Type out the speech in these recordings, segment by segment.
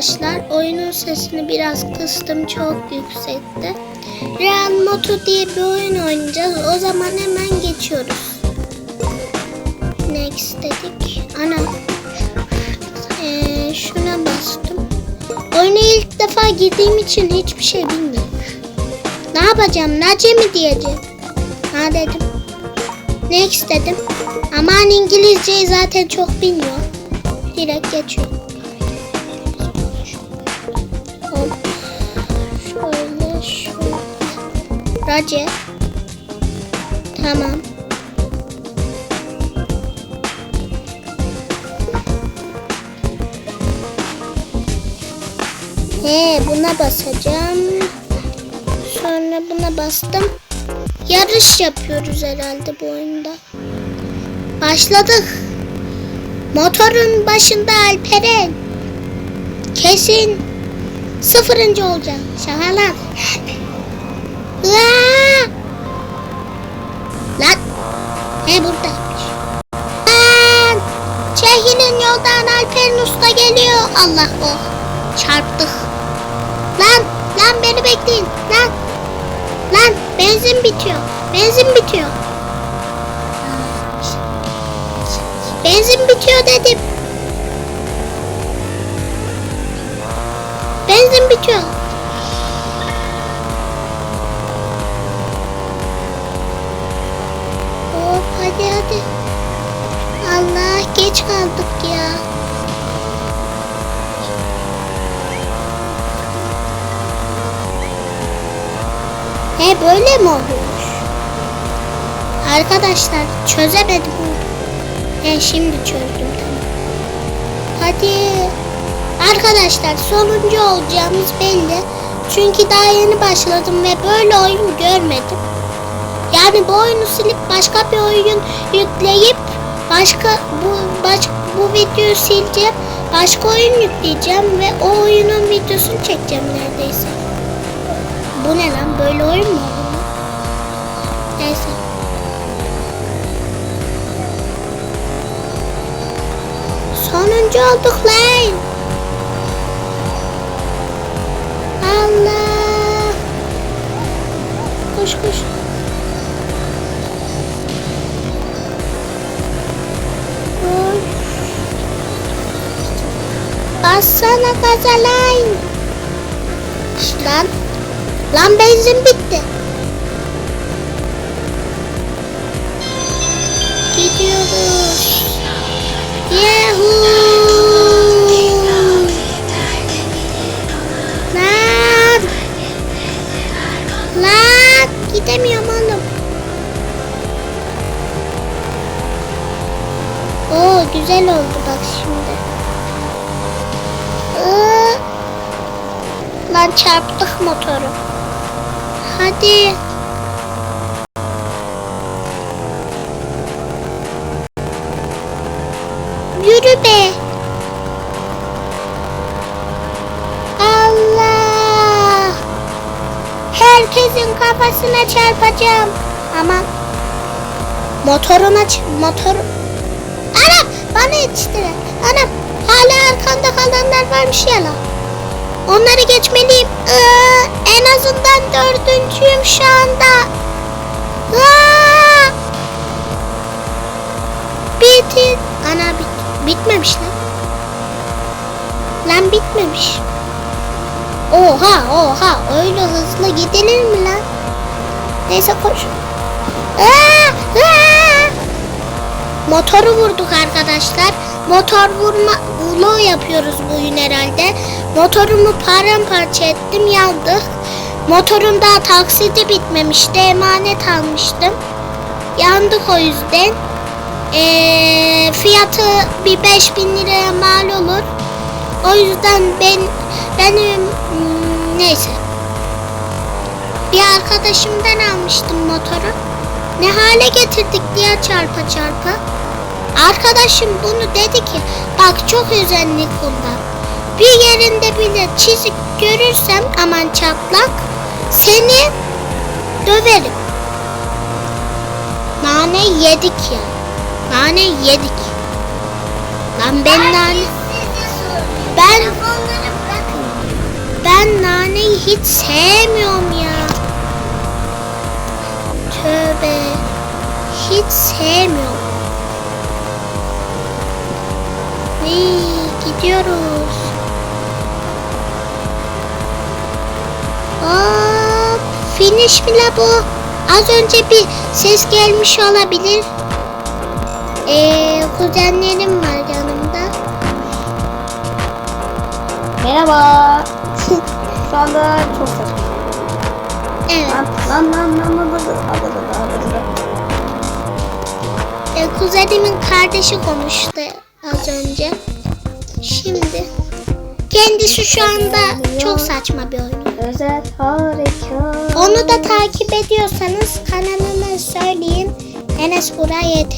arkadaşlar. Oyunun sesini biraz kıstım. Çok yüksekti. Real Moto diye bir oyun oynayacağız. O zaman hemen geçiyoruz. Next dedik. Ana. Ee, şuna bastım. Oyuna ilk defa girdiğim için hiçbir şey bilmiyorum. Ne yapacağım? Nace mi diyeceğim? Ha dedim. Next dedim. Aman İngilizceyi zaten çok bilmiyor. Direkt geçiyor. Race. Tamam. He buna basacağım. Sonra buna bastım. Yarış yapıyoruz herhalde bu oyunda. Başladık. Motorun başında Alperen. Kesin sıfırıncı olacak. Şakalar. Aa! Lan. He buradaymış. Lan. Çekilin yoldan Alperen Usta geliyor. Allah oh. Çarptık. Lan. Lan beni bekleyin. Lan. Lan benzin bitiyor. Benzin bitiyor. Benzin bitiyor dedim. Benzin bitiyor. He böyle mi oluyormuş? Arkadaşlar çözemedim. He şimdi çözdüm tamam. Hadi. Arkadaşlar sonuncu olacağımız belli. Çünkü daha yeni başladım ve böyle oyun görmedim. Yani bu oyunu silip başka bir oyun yükleyip başka bu baş, bu videoyu sileceğim. Başka oyun yükleyeceğim ve o oyunun videosunu çekeceğim neredeyse. Bu ne lan? Böyle oyun mu? Neyse. Sonuncu olduk lan. Allah. Koş koş. Koş. Bassana gaza lan. Lan. Lan benzin bitti. Gidiyoruz. Yahoo! Lan! Lan! Gidemiyorum oğlum. Oo güzel oldu bak şimdi. Iı. Lan çarptık motoru. Hadi. Yürü be. Allah. Herkesin kafasına çarpacağım. Aman. Motorun aç. Motor. Anam bana yetiştiler. Anam hala arkanda kalanlar varmış ya lan. Onları geçmeliyim. Iı, en azından dördüncüyüm şu anda. Aa! Ana bit bitmemiş lan. Lan bitmemiş. Oha oha öyle hızlı gidilir mi lan? Neyse koş. Aa, aa! Motoru vurduk arkadaşlar. Motor vurma vlog yapıyoruz bugün herhalde. Motorumu paramparça ettim yandık. Motorun daha taksidi bitmemişti. Emanet almıştım. Yandık o yüzden. Ee, fiyatı bir 5000 liraya mal olur. O yüzden ben benim hmm, neyse. Bir arkadaşımdan almıştım motoru. Ne hale getirdik diye çarpa çarpa. Arkadaşım bunu dedi ki bak çok özenli kullan. Bir yerinde bile çizik görürsem aman çatlak seni döverim. Nane yedik ya. Nane yedik. Lan ben nane... Ben... Ben naneyi hiç sevmiyorum ya. Tövbe. Hiç sevmiyorum. Vii, gidiyoruz. Finish mi la bu? Az önce bir ses gelmiş olabilir. Ee, kuzenlerim var yanımda. Merhaba. Şu anda çok saçma. Evet. Lan lan lan lan lan lan lan Kuzenimin kardeşi konuştu az önce. Kendisi şu anda çok saçma bir oyun. Özel harika. Onu da takip ediyorsanız kanalımı söyleyeyim. Enes Bura YT.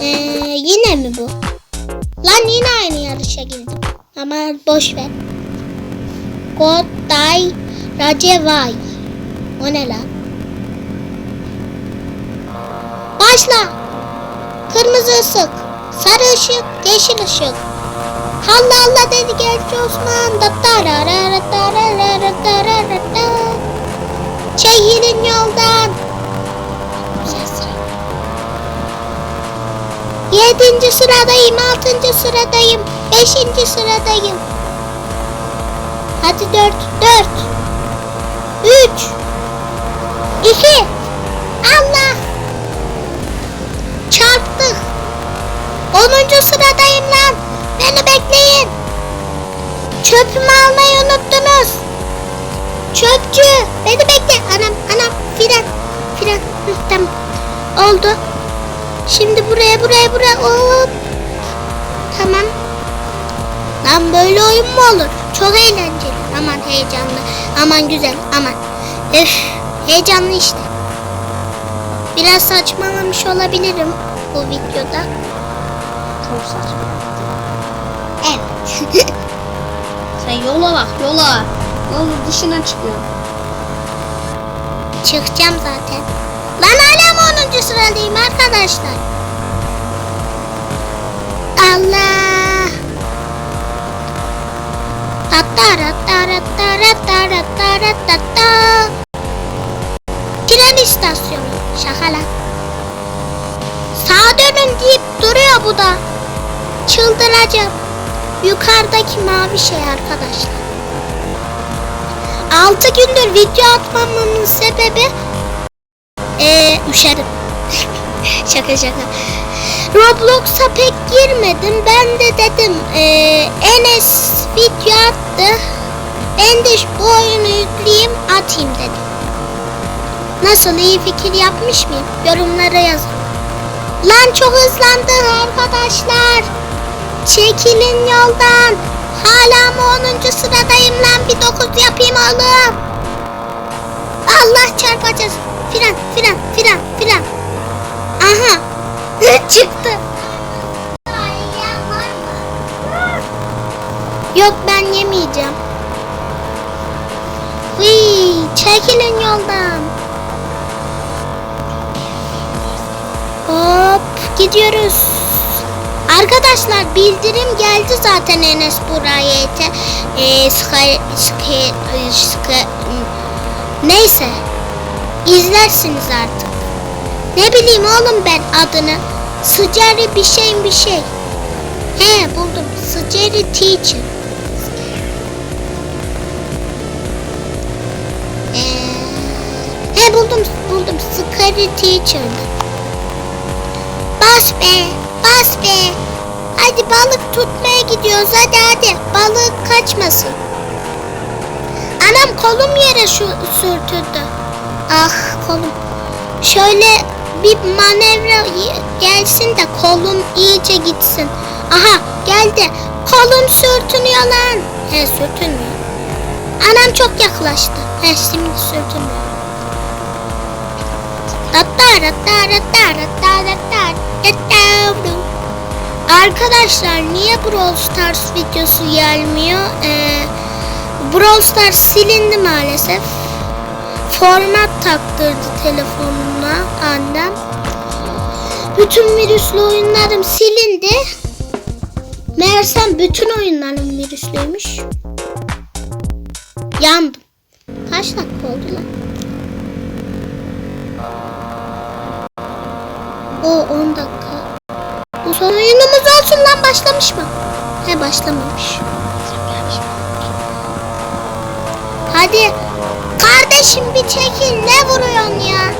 Ee, yine mi bu? Lan yine aynı yarışa girdim. Ama boş ver. Goday Racevay. O ne lan? Başla. Kırmızı ışık. Sarı ışık. Yeşil ışık. Allah Allah dedi genç Osman. Da tarara tarara tarara da. Çekilin yoldan. Yedinci sıradayım, altıncı sıradayım, beşinci sıradayım. Hadi dört, dört. Üç. iki. 10. sıradayım lan. Beni bekleyin. Çöpümü almayı unuttunuz. Çöpçü beni bekle. Anam anam fren. Fren. Hı, tamam. Oldu. Şimdi buraya buraya buraya. Hop. Tamam. Lan böyle oyun mu olur? Çok eğlenceli. Aman heyecanlı. Aman güzel. Aman. Öf. Heyecanlı işte. Biraz saçmalamış olabilirim bu videoda. Çok saçma. Evet. Sen yola bak yola. Yolun dışına çıkıyor. Çıkacağım zaten. Lan hala mı 10. sıradayım arkadaşlar? Allah. Tattara tara tara tara tara tatta. Tren istasyonu. Şaka lan. Sağa dönün deyip duruyor bu da. Çıldıracağım. Yukarıdaki mavi şey arkadaşlar. 6 gündür video atmamamın sebebi eee üşedim. şaka şaka. Roblox'a pek girmedim. Ben de dedim eee, Enes video attı. Ben de bu oyunu yükleyeyim atayım dedim. Nasıl iyi fikir yapmış mıyım? Yorumlara yazın. Lan çok hızlandı arkadaşlar. Çekilin yoldan. Hala mı 10. sıradayım lan bir 9 yapayım oğlum. Allah çarpacağız. Fren fren fren fren. Aha. Çıktı. Yok ben yemeyeceğim. Hıy, çekilin yoldan. Hop gidiyoruz. Arkadaşlar bildirim geldi zaten Enes Burayet'e. Ee, neyse. İzlersiniz artık. Ne bileyim oğlum ben adını. Sıcari bir şey bir şey. He buldum. Sıcari Teacher. Ee, he buldum buldum. Scary Teacher'dı. Bas be, bas be. Hadi balık tutmaya gidiyoruz hadi hadi. Balık kaçmasın. Anam kolum yere şu sürtüldü. Ah kolum. Şöyle bir manevra gelsin de kolum iyice gitsin. Aha geldi. Kolum sürtünüyor lan. He sürtünmüyor. Anam çok yaklaştı. He şimdi sürtünmüyor. Arkadaşlar niye Brawl Stars videosu gelmiyor? Ee, Brawl Stars silindi maalesef. Format taktırdı telefonuna annem. Bütün virüslü oyunlarım silindi. Meğersem bütün oyunların virüslüymüş. Yandım. Kaç dakika oldu lan? O 10 dakika. Bu son oyunumuz olsun lan başlamış mı? He başlamamış. Hadi kardeşim bir çekil ne vuruyorsun ya?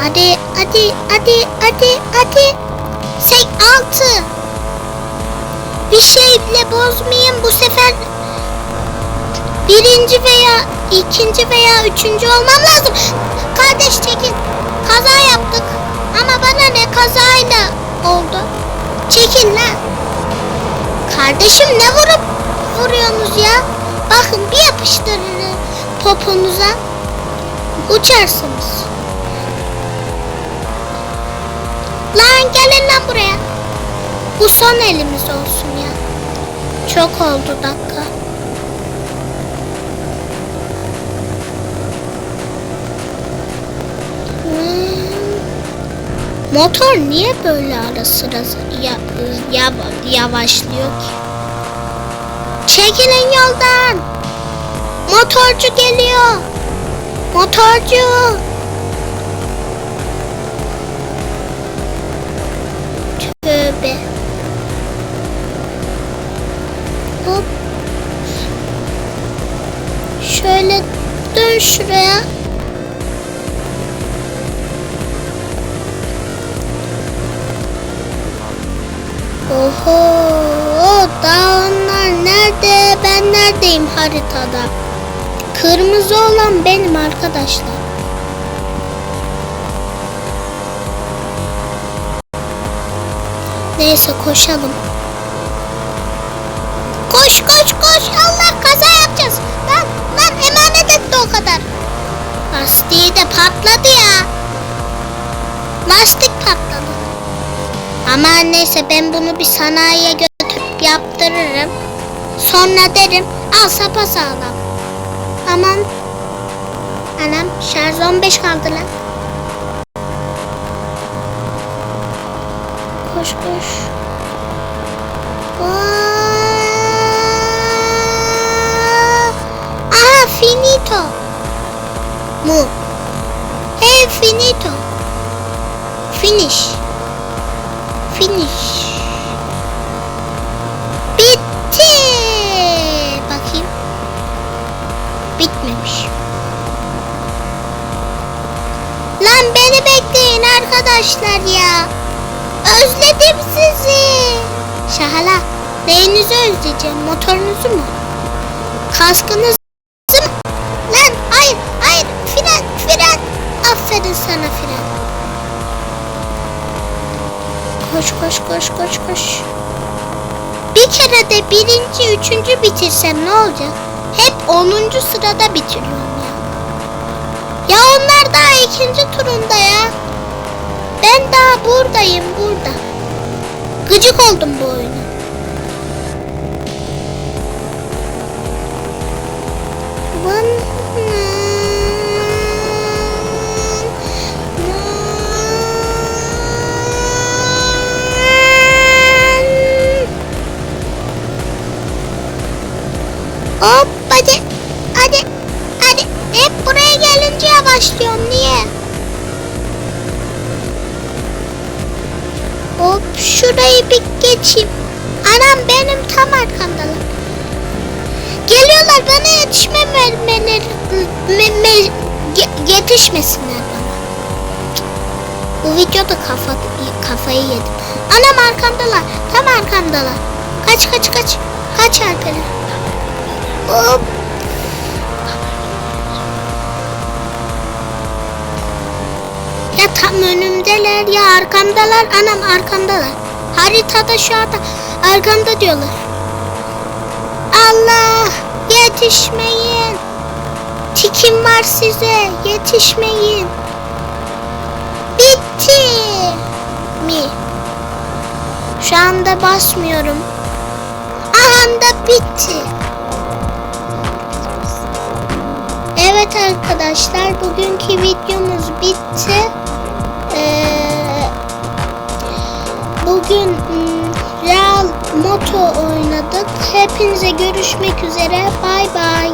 Hadi hadi hadi hadi hadi. Sek altı. Bir şeyle bozmayayım bu sefer. Birinci veya ikinci veya üçüncü olmam lazım. Kardeş çekil. Kaza yaptık. Ama bana ne kazayla oldu. Çekil lan. Kardeşim ne vurup vuruyorsunuz ya? Bakın bir yapıştırırım topunuza. Uçarsınız. Lan gelin lan buraya. Bu son elimiz olsun ya. Çok oldu dakika. Motor niye böyle ara sıra ya, ya, yavaşlıyor ki? Çekilin yoldan. Motorcu geliyor. Motorcu. Tövbe. Hop. Şöyle dön şuraya. Oho, daha onlar nerede? Ben neredeyim haritada? Kırmızı olan benim arkadaşlar. Neyse koşalım. Koş koş koş Allah kaza yapacağız. Lan lan emanet etti o kadar. Lastiği de patladı ya. Lastik. Ama neyse ben bunu bir sanayiye götürüp yaptırırım. Sonra derim al sapa sağlam. Aman. Anam şarj 15 kaldı lan. Koş koş. Aa! Finito. Mu. Hey finito. Finish. Finish. Bitti. Bakayım. Bitmemiş. Lan beni bekleyin arkadaşlar ya. Özledim sizi. Şahala. Neyinizi özleyeceğim? Motorunuzu mu? Kaskınızı Koş koş koş koş koş. Bir kere de birinci, üçüncü bitirsem ne olacak? Hep onuncu sırada bitiriyorum ya. Ya onlar daha ikinci turunda ya. Ben daha buradayım burada. Gıcık oldum bu oyuna. Hop yetişmesinler bana. Bu videoda kafa, kafayı yedim. Anam arkamdalar. Tam arkamdalar. Kaç kaç kaç. Kaç Alperen. Hop. Ya tam önümdeler ya arkamdalar. Anam arkamdalar. Haritada şu anda arkamda diyorlar. Allah yetişmeyin. Kim var size? Yetişmeyin. Bitti mi? Şu anda basmıyorum. Anda bitti. Evet arkadaşlar bugünkü videomuz bitti. Ee, bugün hmm, Real Moto oynadık. Hepinize görüşmek üzere. Bay bay.